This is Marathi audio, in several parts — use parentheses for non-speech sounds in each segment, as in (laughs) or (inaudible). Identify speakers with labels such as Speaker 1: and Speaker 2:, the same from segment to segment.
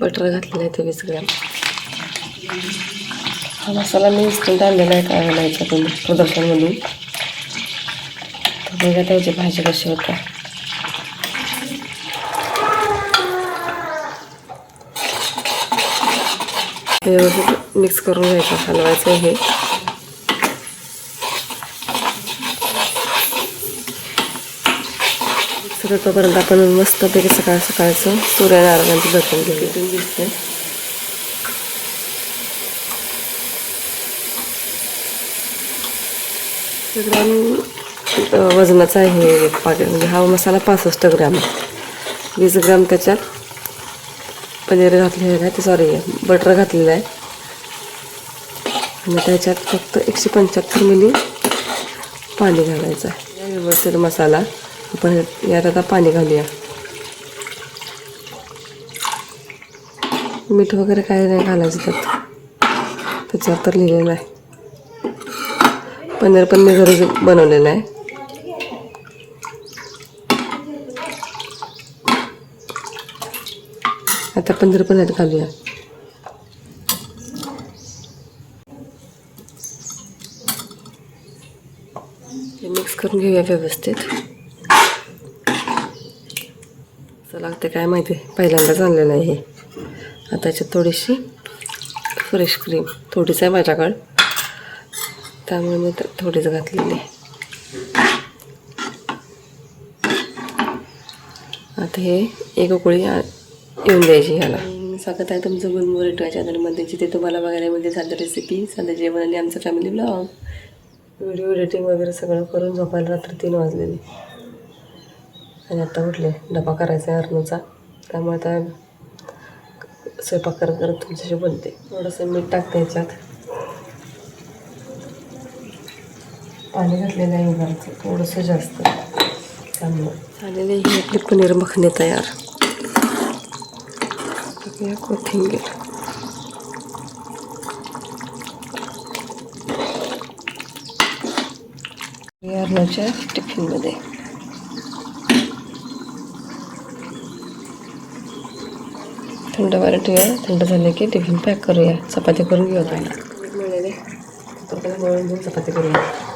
Speaker 1: बटर घातलेलं आहे ते वीस ग्रॅम हा मसाला मी इन्स्टंट आणलेला आहे काय घालायचा तुम्ही प्रदर्शनमधून. तर बघा त्याची भाजी कशी होता. व्यवस्थित मिक्स करून घ्यायचं हलवायचं हे. तर तोपर्यंत आपण मस्तपैकी सकाळ सकाळचं सूर्यनारायणाचं दर्शन घेऊ इथून दिसते ग्राम वजनाचा आहे हे एक पाकिट म्हणजे हा मसाला पासष्ट ग्राम आहे. वीस ग्राम त्याच्यात पनीर घातलेलं आहे ते सॉरी बटर घातलेलं आहे. आणि त्याच्यात फक्त एकशे पंच्याहत्तर मिली पाणी घालायचं आहे. व्यवस्थित मसाला. आपण यात आता पाणी घालूया मीठ वगैरे काही नाही घालायचं त्यात त्याच्यावर तर लिहिलेलं आहे पनीर पण मी घरी बनवलेलं आहे आता पनीर पण यात घालूया मिक्स करून घेऊया व्यवस्थित असं लागते काय माहिती पहिल्यांदाच आणलेलं आहे हे. आता याच्यात थोडीशी फ्रेश क्रीम थोडीच आहे माझ्याकडं. त्यामुळे मी तर थोडीच घातलेली आता हे एक उकळी येऊन द्यायची ह्याला. स्वागत आहे तुमचं गुलमोर या चॅनलमध्ये जिथे तुम्हाला बघायला मिळते साध्या रेसिपी साधं जेवण आणि आमचं फॅमिली ब्लॉग व्हिडिओ एडिटिंग वगैरे सगळं करून झोपायला रात्री तीन वाजलेली. आणि आता उठले. डबा करायचा आहे अर्नूचा. त्यामुळे आता स्वयंपाक करत करत तुमच्याशी बोलते. थोडंसं मीठ टाकते ह्याच्यात. पाणी घातलेलं आहे उगारचं थोडंसं जास्त. त्यामुळं. झालेली ही आपली पनीर मखनी तयार. टाकूया कोथिंबीर. अरणाच्या टिफिनमध्ये. थंड व्हायला ठेवूया. थंड झाले की टिफिन पॅक करूया. चपाती करून घेऊ पहिला मिळाले. तर मळून घेऊन चपाती करूया.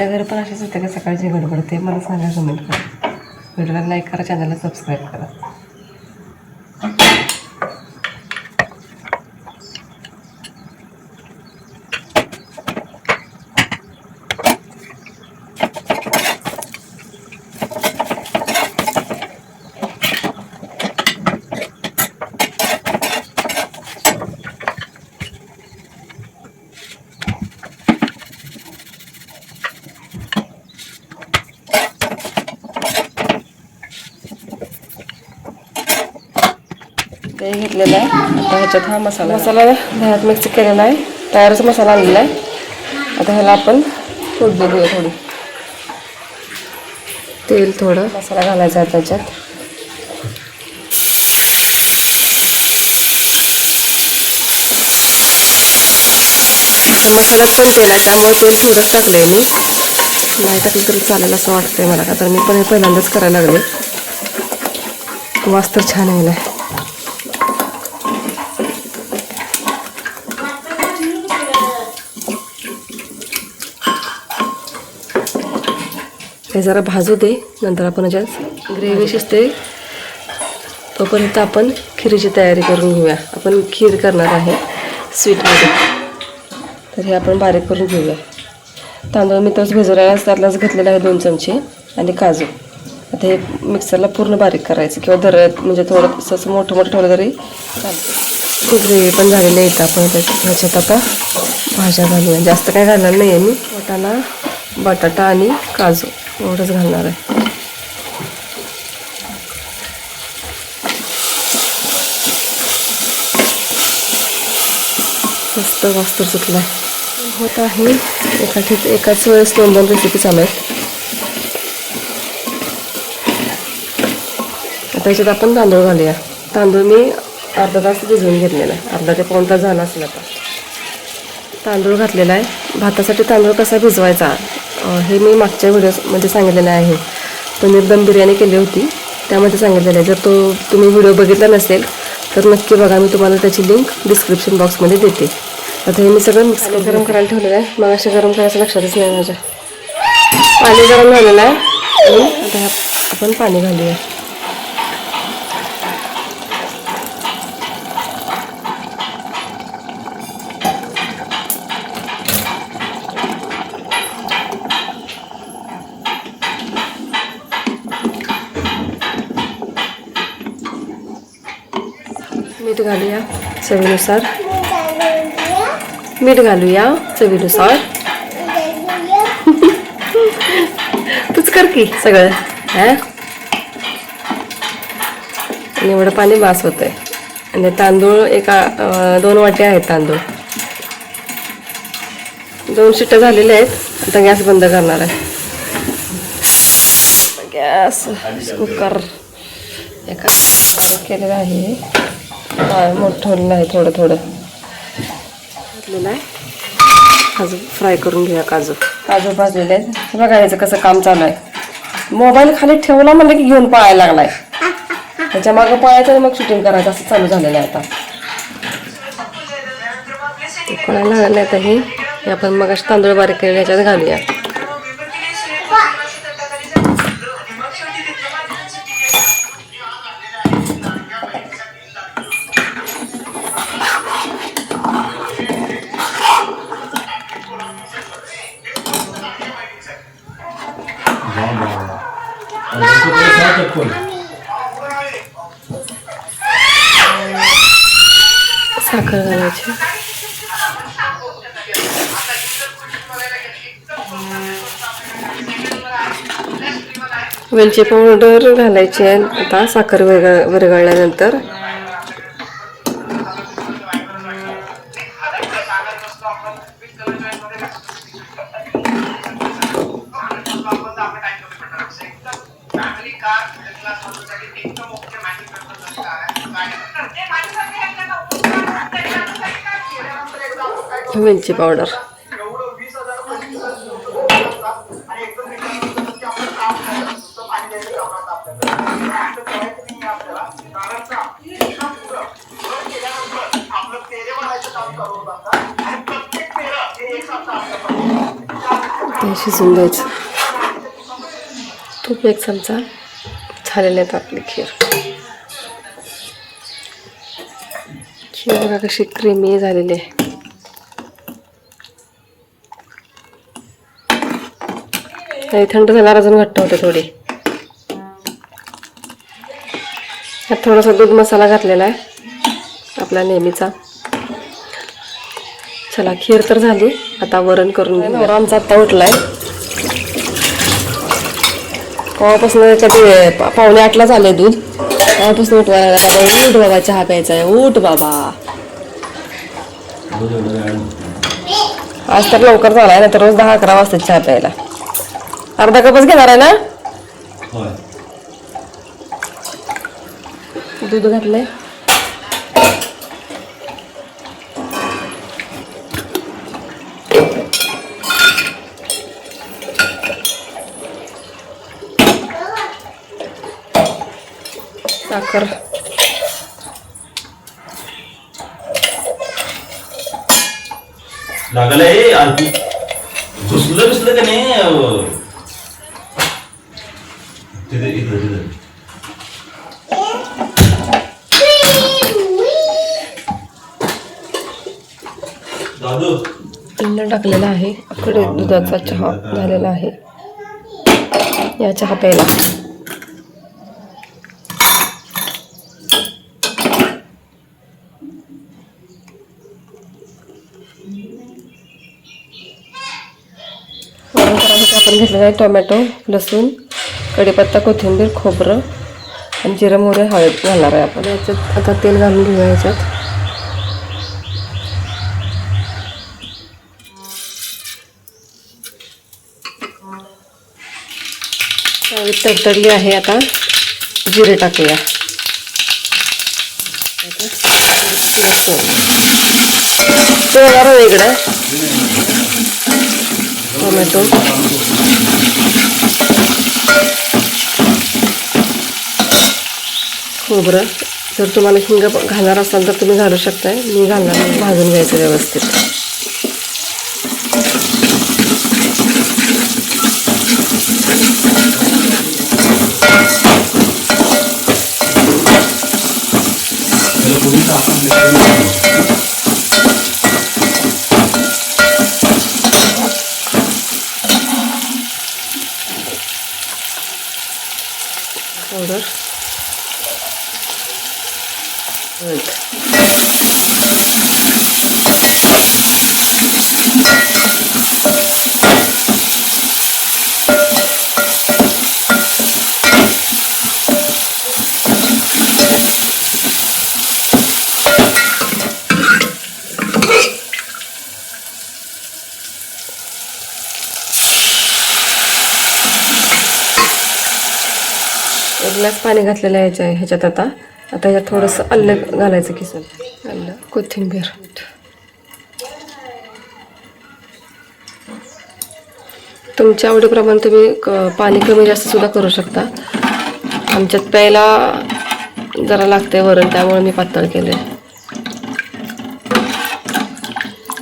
Speaker 1: तुमच्या घरी पण असेच होते का? सकाळची गडबड ते मला सांगा कमेंट करा. व्हिडिओला लाईक करा चॅनलला सबस्क्राईब करा. ते घेतलेलं आहे. आता ह्याच्यात हा मसाला मसाला ह्यात मिक्स केलेला आहे. तयारच मसाला आणलेला आहे. आता ह्याला आपण फोडणी देऊया थोडी. तेल थोडं. मसाला घालायचा आहे त्याच्यात. मसाल्यात पण तेल आहे त्यामुळे तेल थोडंच टाकलं आहे मी. नाही टाकलं तरी चालेल असं वाटतंय मला. का तर मी पण हे पहिल्यांदाच करायला लागले. वास तर छान यायला आहे हे जरा भाजू दे नंतर आपण याच्यात ग्रेव्ही शिजते. तोपर्यंत आपण खीरची तयारी करून घेऊया. आपण खीर करणार आहे स्वीटमध्ये. तर हे आपण बारीक करून घेऊया. तांदूळ मी तोच भिजवलेला त्यातलाच घेतलेला आहे दोन चमचे आणि काजू. आता हे मिक्सरला पूर्ण बारीक करायचं किंवा दर म्हणजे थोडं असं मोठं मोठं ठेवलं तरी चालतं. खूप ग्रेव्ही पण झालेली आहे इथं. आपण त्याच्या- ह्याच्यात आता भाज्या घालूया. जास्त काय घालणार नाही आहे मी. वाटाणा बटाटा आणि काजू. एवढंच घालणार आहे. मस्त वास्तू सुटला होत आहे. एका ठिक एकाच वेळेस दोन दोन रेसिपी चालू आहेत. आता याच्यात आपण तांदूळ घालूया. तांदूळ मी अर्धा तास भिजवून घेतलेला आहे. अर्धा ते पाऊण तास झाला असेल आता. तांदूळ घातलेला आहे. भातासाठी तांदूळ कसा भिजवायचा? हे मी मागच्या व्हिडिओमध्ये सांगितलेलं आहे. पनीर दम बिर्याणी केली होती. त्यामध्ये सांगितलेलं आहे. जर तो तुम्ही व्हिडिओ बघितला नसेल तर नक्की बघा. मी तुम्हाला त्याची लिंक डिस्क्रिप्शन बॉक्समध्ये देते. आता हे मी सगळं मिक्स गरम करायला ठेवलेलं आहे. मग असे गरम करायचं लक्षातच नाही माझ्या. पाणी गरम झालेलं आहे. आणि आता आपण पाणी घालूया मीठ घालूया चवीनुसार. मीठ घालूया चवीनुसार. (laughs) तूच कर की सगळं हा? आणि एवढं पाणी बास होतंय. आणि तांदूळ एका दोन वाटे आहेत तांदूळ. दोन शिट्ट्या झालेल्या आहेत आता गॅस बंद करणार आहे. Gas cooker. एका केलेला आहे. मोठं ठेवलेलं आहे थोडं थोडं. घातलेलं आहे. काजू फ्राय करून घेऊया काजू. काजू भाजलेले आहेत. बघा याचं कसं काम चालू आहे. मोबाईल खाली ठेवला म्हणलं की घेऊन पळायला लागलाय. त्याच्या मागं पळायचं आणि मग शूटिंग करायचं असं चालू झालेलं आहे आता. उकळायला लागलं आता हे? आपण मग तांदूळ बारीक केलेले ह्याच्यात घालूया. वेलची पावडर घालायची आहे. आता साखर विरग विरघळल्यानंतर. वेलची पावडर ते शिजून द्यायचं तूप एक चमचा झालेले आहेत आपली खीर. खीर बघा कशी क्रीमी झालेली आहे. आणि थंड झाल्यावर अजून घट्ट होते थोडी. यात थोडासा दूध मसाला घातलेला आहे आपला नेहमीचा. चला खीर तर झाली. आता वरण करून आमचा आत्ता उठलाय. केव्हापासून त्याच्यात पा- पावणे आठला झाले दूध. तेव्हापासून उठवायला बाबा उठ बाबा चहा प्यायचा आहे. उठ बाबा. आज तर लवकर झालाय ना तर रोज दहा अकरा वाजता चहा प्यायला. अर्धा कपच घेणार आहे ना? दूध घातलंय. साखर.
Speaker 2: लागलं आहे आणखी. घुसलं घुसलं का नाही दादू.
Speaker 1: कांदा टाकलेला आहे. इकडे दुधाचा चहा झालेला आहे. या चहा प्यायला. आपण घेतलेलं आहे टोमॅटो लसूण. कढीपत्ता कोथिंबीर खोबरं आणि जिरं मोरे हळद घालणार आहे आपण. याच्यात आता तेल घालून घेऊया याच्यात. त्यावेळी तडतडली आहे आता. जिरे टाकूया. वेगळं टोमॅटो. खोबरं. जर तुम्हाला हिंग घालणार असाल तर तुम्ही घालू शकताय. मी घालणार भाजून घ्यायचं व्यवस्थित. पावडर हळद एक ग्लास पाणी घातलेलं आहे ह्याच्या ह्याच्यात आता. आता ह्याच्यात थोडंसं अल्लं घालायचं किसून. अल्लं. कोथिंबीर. तुमच्या आवडीप्रमाणे तुम्ही क- पाणी कमी जास्त सुद्धा करू शकता. आमच्यात प्यायला जरा लागतंय वरण त्यामुळे मी पातळ केले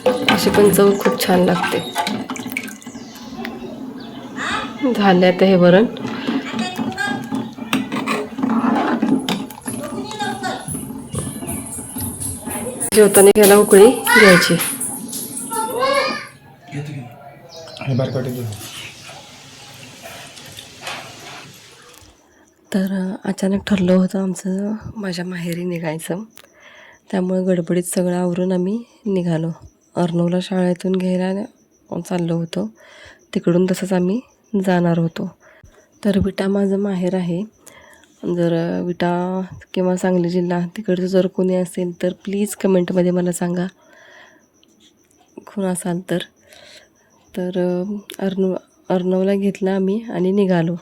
Speaker 1: अशी पण चव खूप छान लागते. झाले आता हे वरण. जेवताना घ्यायला उकळी घ्यायची. तर अचानक ठरलं होतं आमचं माझ्या माहेरी निघायचं. त्यामुळे गडबडीत सगळं आवरून आम्ही निघालो. अर्नवला शाळेतून घ्यायला चाललो होतो. तिकडून तसंच आम्ही जाणार होतो. तर विटा माझं माहेर आहे. जर विटा किंवा सांगली जिल्हा तिकडचं जर कोणी असेल तर प्लीज कमेंटमध्ये मला सांगा. कोण असाल तर तर अ, अर्नव अर्नवला घेतला आम्ही आणि निघालो.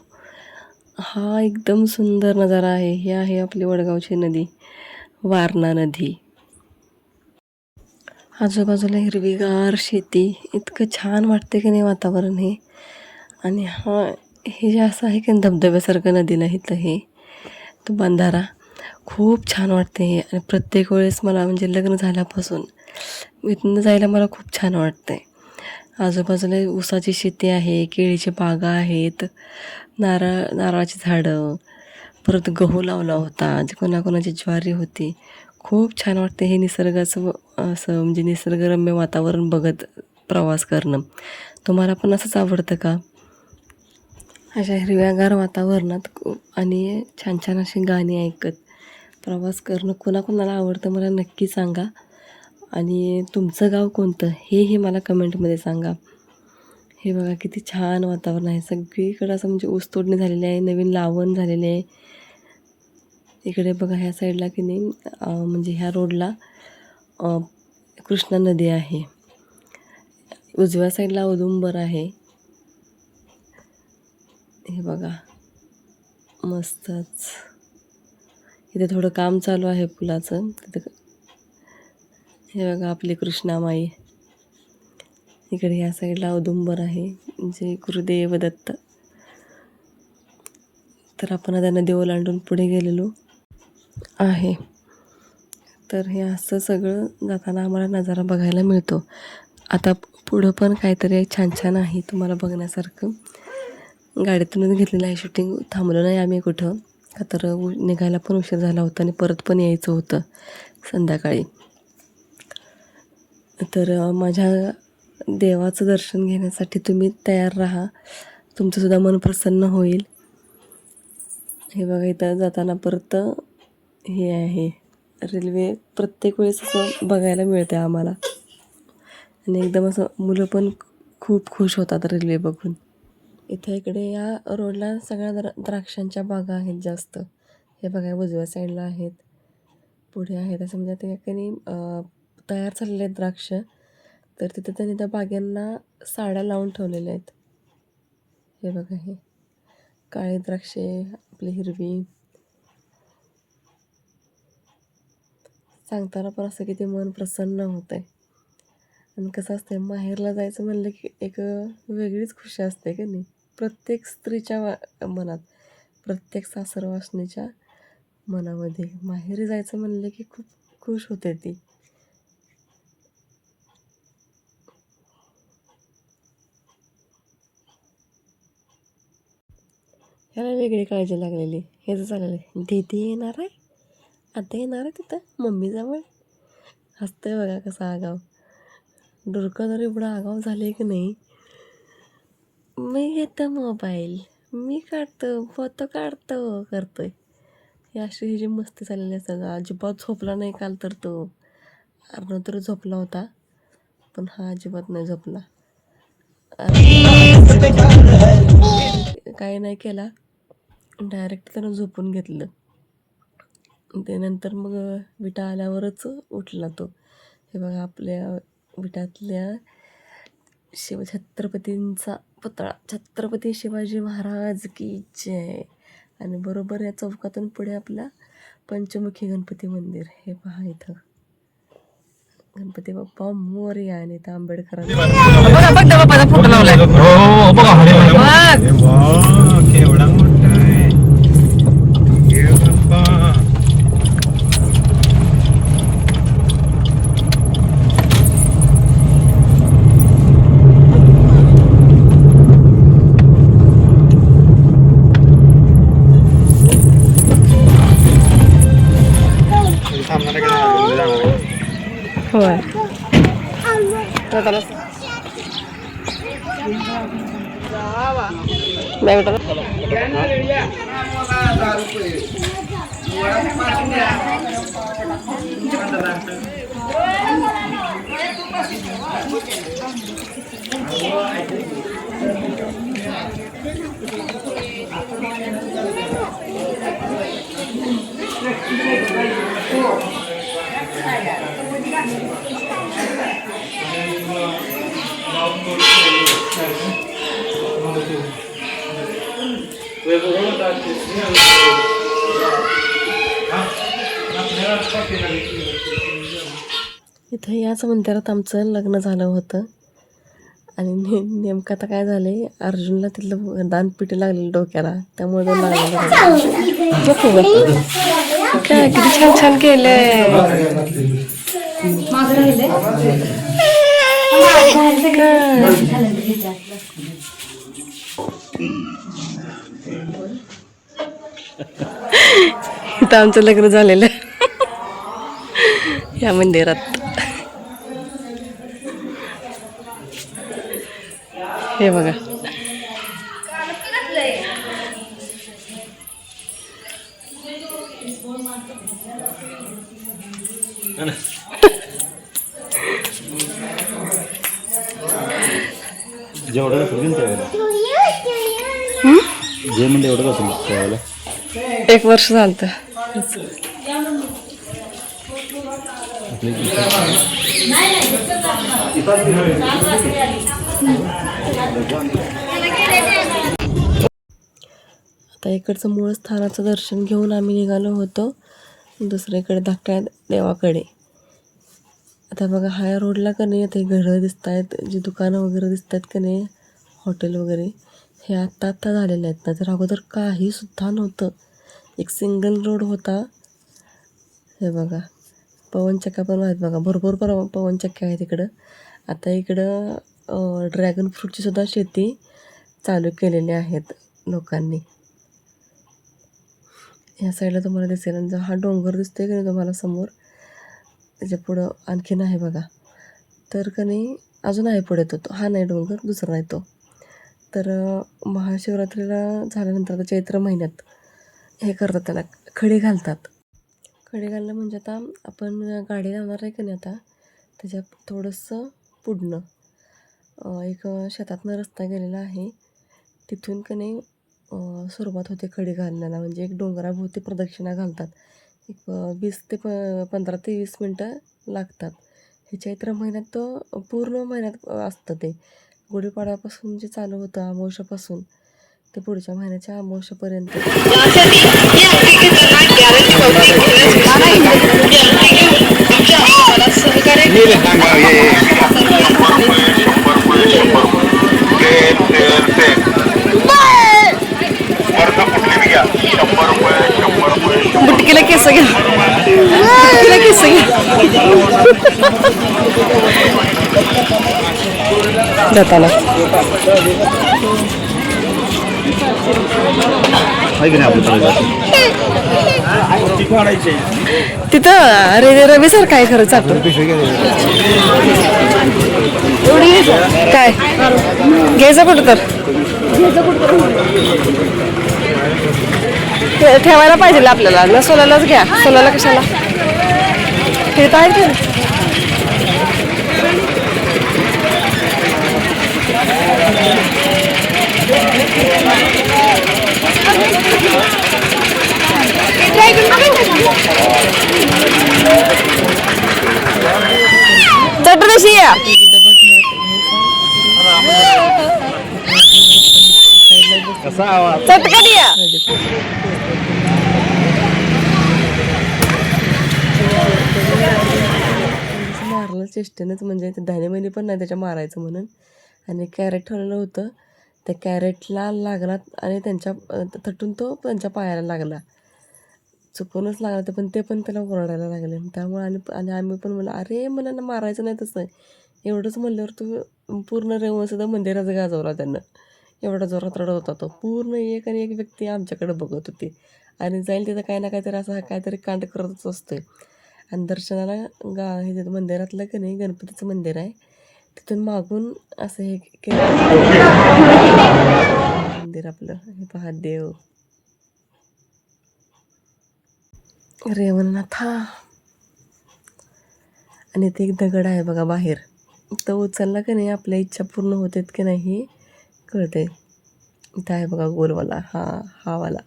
Speaker 1: हा एकदम सुंदर नजारा आहे. ही आहे आपली वडगावची नदी वारणा नदी. आजूबाजूला हिरवीगार शेती. इतकं छान वाटते की नाही वातावरण हे. आणि हा हे जे असं आहे की धबधब्यासारखं नदीला इथं हे. तो बंधारा. खूप छान वाटते हे. आणि प्रत्येक वेळेस मला म्हणजे लग्न झाल्यापासून इथनं जायला मला खूप छान वाटते. आजूबाजूला ऊसाची शेती आहे केळीची बागा आहेत नारळ नारळाची झाडं परत गहू लावला होता जे कोणाकोणाची ज्वारी होती. खूप छान वाटते हे निसर्गाचं असं म्हणजे निसर्गरम्य वातावरण बघत प्रवास करणं. तुम्हाला पण असंच आवडतं का? अशा हिरव्यागार वातावरणात आणि छान छान अशी गाणी ऐकत प्रवास करणं कोणाकोणाला आवडतं मला नक्की सांगा. आणि तुमचं गाव कोणतं हेही मला कमेंटमध्ये सांगा. हे बघा किती छान वातावरण आहे. सगळीकडे असं म्हणजे ऊस तोडणी झालेली आहे नवीन लावण झालेले आहे. इकडे बघा ह्या साईडला की नाही म्हणजे ह्या रोडला कृष्णा नदी आहे. उजव्या साईडला औदुंबर आहे. हे बघा. मस्तच. इथे थोडं काम चालू आहे पुलाचं. तिथं हे बघा आपली कृष्णामाई. इकडे या साईडला औदुंबर आहे. जे गुरुदेव दत्त. तर आपण आता नदी ओलांडून पुढे गेलेलो आहे. तर हे असं सगळं जाताना आम्हाला नजारा बघायला मिळतो. आता पुढं पण काहीतरी छान छान आहे तुम्हाला बघण्यासारखं. गाडीतूनच घेतलेलं आहे शूटिंग थांबलो नाही आम्ही कुठं. का तर उ- निघायला पण उशीर झाला होता आणि परत पण यायचं होतं संध्याकाळी. तर माझ्या देवाचं दर्शन घेण्यासाठी तुम्ही तयार राहा. तुमचंसुद्धा मन प्रसन्न होईल. हे बघा इथं जाताना परत हे आहे. रेल्वे प्रत्येक वेळेस असं बघायला मिळते आम्हाला. आणि एकदम असं मुलं पण खूप खुश होतात रेल्वे बघून. इथं इकडे या रोडला सगळ्या द्रा द्राक्षांच्या बागा आहेत जास्त. हे बघा उजव्या साईडला आहेत. पुढे आहेत. असं म्हणजे आता काही तयार झालेले आहेत द्राक्ष. तर तिथे त्यांनी त्या बागांना साड्या लावून ठेवलेल्या आहेत. हे बघा हे. काळे द्राक्षे आपली हिरवी. सांगताना पण असं किती मन प्रसन्न होतं आहे आणि कसं असतं माहेरला जायचं म्हणलं की एक वेगळीच खुशी असते की नाही प्रत्येक स्त्रीच्या वा मनात प्रत्येक सासरवासणीच्या मनामध्ये माहेरी जायचं म्हणलं की खूप खुश होते ती. ह्याला वेगळी काळजी लागलेली. हे जर चाललेलं आहे दीदी येणार आहे? आता येणार आहे तिथं? मम्मीजवळ हसतंय बघा कसं आगाव. डुरकं जर एवढं आगाव झाले की नाही मी घेतो मोबाईल. मी काढतो फोटो काढतो करतोय. हे अशी ही जी मस्ती चाललेली असतात अजिबात झोपला नाही काल तर तो. अर्धा तरी झोपला होता पण हा अजिबात नाही झोपला. काही नाही केला. डायरेक्ट त्यानं झोपून घेतलं. ते नंतर मग विटा आल्यावरच उठला तो. हे बघा आपल्या विटातल्या शिव छत्रपतींचा पुतळा छत्रपती शिवाजी महाराज की जय आणि बरोबर या चौकातून पुढे आपला पंचमुखी गणपती मंदिर हे पहा इथं गणपती बाप्पा मोरया आणि इथं आंबेडकरांचा फोटो लावलाय
Speaker 2: हो बघा
Speaker 1: बघ.
Speaker 3: केवढा मोठा आहे ये बाप्पा. थांबणार आहे का नाही? जाणार आहे.
Speaker 1: होय तर त्याला नाही बेटा इथं याच मंदिरात आमचं लग्न झालं होतं. आणि ने नेमकं आता काय झालंय अर्जुनला तिथलं दानपिटी लागलेलं डोक्याला. त्यामुळे दोन लागलेला काय किती छान छान केलंय. इथं आमचं लग्न झालेलं. या मंदिरात. हे बघा.
Speaker 2: जेवढं जे म्हणजे एवढं असेल त्यावेळेला
Speaker 1: एक वर्ष झालं आता इकडचं मूळ स्थानाचं दर्शन घेऊन आम्ही निघालो होतो. दुसरीकडे धाकट्या देवाकडे. आता बघा हाय रोडला का नाही? आता घरं दिसत आहेत जी दुकानं वगैरे दिसत आहेत का नाही? हॉटेल वगैरे. हे आत्ता आत्ता झालेले आहेत. ना तर अगोदर काहीसुद्धा नव्हतं. एक सिंगल रोड होता. हे बघा पवनचक्क्या पण आहेत बघा. भरपूर पर पवनचक्क्या आहेत इकडं. आता इकडं ड्रॅगन फ्रूटची सुद्धा शेती चालू केलेली आहेत लोकांनी. ह्या साईडला तुम्हाला दिसेल. आणि हा डोंगर दिसतोय की नाही तुम्हाला समोर त्याच्या पुढं आणखीन आहे बघा. तर का नाही अजून आहे पुढे तो. तो हा नाही डोंगर दुसरा नाही तो. तर महाशिवरात्रीला झाल्यानंतर आता चैत्र महिन्यात हे करतात त्याला खडे घालतात. खडे घालणं म्हणजे आता आपण गाडी लावणार आहे की नाही आता त्याच्या थोडंसं पुढणं एक शेतातनं रस्ता गेलेला आहे. तिथून का नाही सुरुवात होते खडी घालण्याला. म्हणजे एक डोंगराभोवती प्रदक्षिणा घालतात. एक वीस ते प पंधरा ते वीस मिनटं लागतात. हे चैत्र महिन्यात तो पूर्ण महिन्यात असतं ते. गुढीपाडव्यापासून जे चालू होतं अमावश्यापासून ते पुढच्या महिन्याच्या अमावस्यापर्यंत बुटकीला केस घ्या. बुटकीला केस घ्या. जाताना. तिथं अरे रवी सर काय खरं चालतं? काय? घ्यायचं कुठं तर? ठेवायला पाहिजे आपल्याला. न सोलालाच घ्या. सोलाला कशाला? तर आहे की नाही? मारलं चेष्टेनंच म्हणजे ते धान्य महिने पण नाही त्याच्या मारायचं म्हणून आणि कॅरेट ठेवलेलं होतं त्या कॅरेटला लागला आणि त्यांच्या थटून तो त्यांच्या पायाला लागला. चुकूनच लागला तर पण ते पण त्याला ओरडायला लागले. त्यामुळे आणि आणि आम्ही पण म्हणलं अरे मला ना मारायचं नाही तसं. एवढंच म्हणल्यावर तो पूर्ण रेवून सुद्धा मंदिराचा गाजवला त्यांना. एवढा जोरात रडत होता तो. पूर्ण एक आणि एक व्यक्ती आमच्याकडे बघत होती. आणि जाईल तिथं काही ना काहीतरी असं काहीतरी कांड करतच असतोय. आणि दर्शनाला गा हे मंदिरातलं की नाही गणपतीचं मंदिर आहे तिथून मागून असं हे केलं. मंदिर आपलं. हे पहा देव. रेवणनाथा. आणि ते एक दगड आहे बघा बाहेर. तो उचलला की नाही आपल्या इच्छा पूर्ण होतात की नाही कळते इथं आहे बघा गोलवाला. हा हा वाला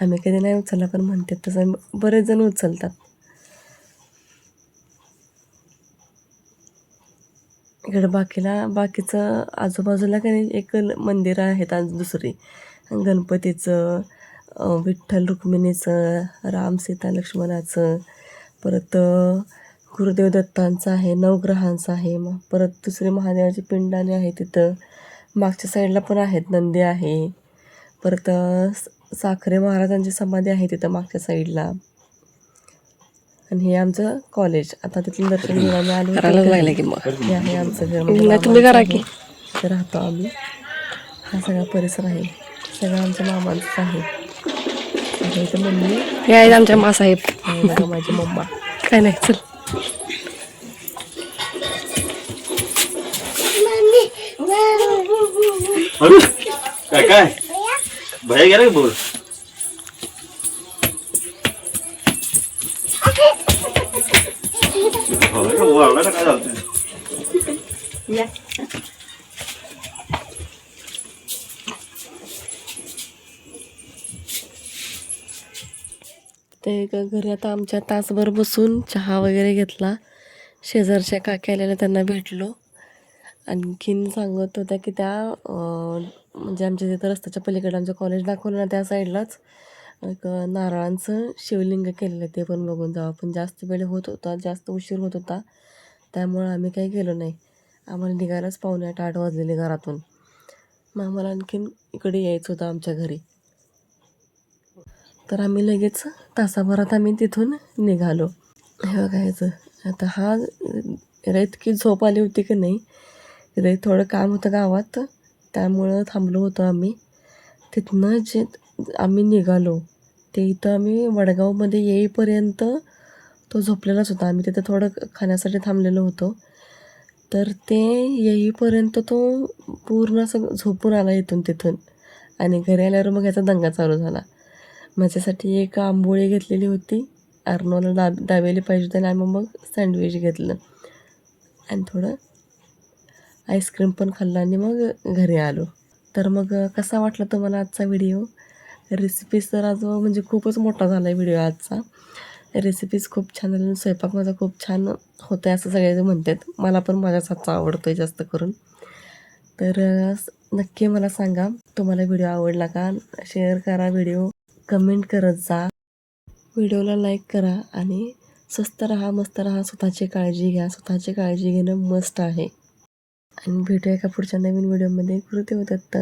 Speaker 1: आम्ही कधी नाही उचलला पण म्हणतात तसं. बरेच जण उचलतात. इकडं बाकीला बाकीचं आजूबाजूला काही नाही एक ल- मंदिरं आहेत आज दुसरी. गणपतीचं विठ्ठल रुक्मिणीचं राम सीता लक्ष्मणाचं परत गुरुदेव दत्तांचं आहे नवग्रहांचं आहे मग परत दुसरी महादेवाची पिंडाने आहे तिथं. मागच्या साईडला पण आहेत नंदी आहे. परत साखरे महाराजांची समाधी आहे तिथं मागच्या साईडला. आणि हे आमचं कॉलेज आता तिथलं दर्शन घेऊन आम्ही आलो हे आहे आमचं घर म्हणजे
Speaker 2: नाही, तुम्ही करा की.
Speaker 1: इथे राहतो आम्ही. हा सगळा परिसर आहे. सगळं आमच्या मामांचं आहे. इथं मम्मी
Speaker 2: हे आहेत आमच्या मासाहेब.
Speaker 1: आणि बघा माझी मम्मा.
Speaker 2: काय नाही चल.
Speaker 3: अरे काय काय? भया गेला का बोल ओरडा काय झालं
Speaker 1: ते ग- घरी आता आमच्या तासभर बसून चहा वगैरे घेतला. शेजारच्या काकी आलेल्या त्यांना भेटलो. आणखीन सांगत होत्या की त्या म्हणजे आमच्या तिथं रस्त्याच्या पलीकडे आमचं कॉलेज दाखवलं ना त्या साईडलाच एक नारळांचं शिवलिंग केलेलं आहे ते पण बघून जाऊ पण जास्त वेळ होत होता जास्त उशीर होत होता. त्यामुळं आम्ही काही गेलो नाही. आम्हाला निघायलाच पावणे आठ आठ वाजलेले घरातून. मग आम्हाला आणखीन इकडे यायचं होतं आमच्या घरी. तर आम्ही लगेच तासाभरात आम्ही तिथून निघालो. हे बघायचं आता हा याला इतकी झोप आली होती की नाही? तिथे थोडं काम होतं गावात. त्यामुळं थांबलो होतो आम्ही. तिथनं जे आम्ही निघालो. ते इथं आम्ही वडगावमध्ये येईपर्यंत तो झोपलेलाच होता. आम्ही तिथं थोडं खाण्यासाठी थांबलेलो होतो. तर ते येईपर्यंत तो पूर्ण असं झोपून आला इथून तिथून. आणि घरी आल्यावर मग याचा दंगा चालू झाला. माझ्यासाठी एक आंबोळी घेतलेली होती. अर्नोला दाब दाबेली पाहिजे होती आणि आम्ही मग सँडविच घेतलं. आणि थोडं आईस्क्रीम पण खाल्लं आणि मग घरी आलो. तर मग कसा वाटला तुम्हाला आजचा व्हिडिओ? रेसिपीज तर आज म्हणजे खूपच मोठा झाला आहे व्हिडिओ आजचा. रेसिपीज खूप छान झाल्या आणि स्वयंपाक माझा खूप छान होतं आहे असं सगळे म्हणतात. मला पण माझ्याच हातचा आवडतो आहे जास्त करून. तर नक्की मला सांगा तुम्हाला व्हिडिओ आवडला का? शेअर करा व्हिडिओ कमेंट करत जा. व्हिडिओला लाईक करा आणि स्वस्त राहा मस्त राहा स्वतःची काळजी घ्या. स्वतःची काळजी घेणं मस्त आहे. आणि भेटूया एका पुढच्या नवीन व्हिडिओमध्ये कृती होतात.